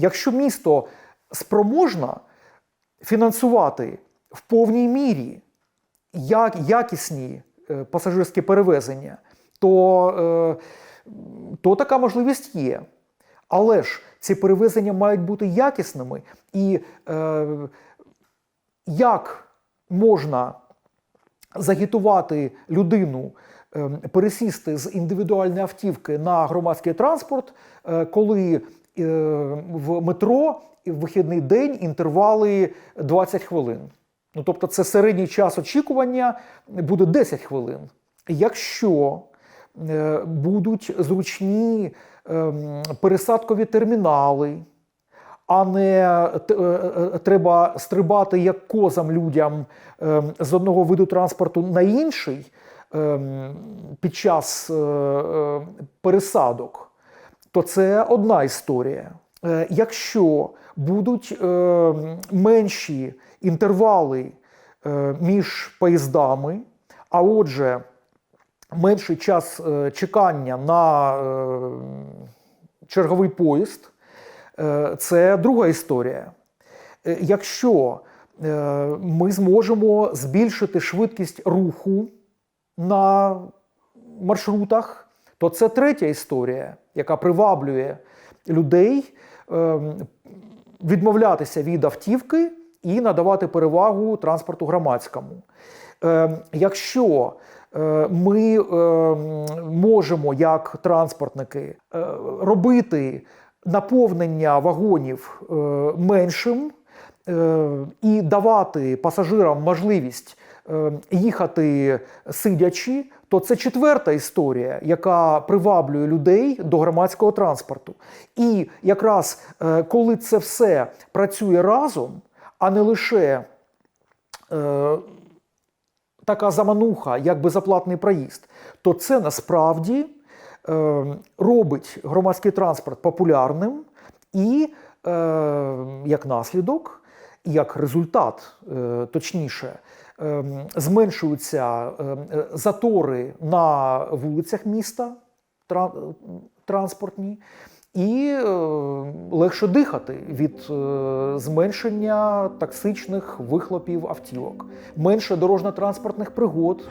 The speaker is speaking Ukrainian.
Якщо місто спроможна фінансувати в повній мірі як, якісні е, пасажирські перевезення, то, е, то така можливість є. Але ж ці перевезення мають бути якісними. І е, як можна загітувати людину, е, пересісти з індивідуальної автівки на громадський транспорт, е, коли в метро в вихідний день інтервали 20 хвилин. Ну, тобто, це середній час очікування буде 10 хвилин. Якщо е, будуть зручні ем, пересадкові термінали, а не е, е, треба стрибати як козам людям ем, з одного виду транспорту на інший ем, під час е, е, пересадок, то це одна історія. Е, Якщо будуть е, менші інтервали е, між поїздами, а отже, менший час чекання на черговий поїзд, це друга історія. Якщо ми зможемо збільшити швидкість руху на маршрутах, то це третя історія, яка приваблює людей е, відмовлятися від автівки і надавати перевагу транспорту громадському. Е, Якщо е, ми е, можемо, як транспортники, е, робити наповнення вагонів е, меншим і давати пасажирам можливість їхати сидячи, то це четверта історія, яка приваблює людей до громадського транспорту. І якраз е, коли це все працює разом, а не лише е, така замануха, як безоплатний проїзд, то це насправді е, робить громадський транспорт популярним і, е, як наслідок, як результат, е, точніше, е, зменшуються е, затори на вулицях міста транспортні. І е, легше дихати від зменшення токсичних вихлопів автівок, менше дорожньо-транспортних пригод.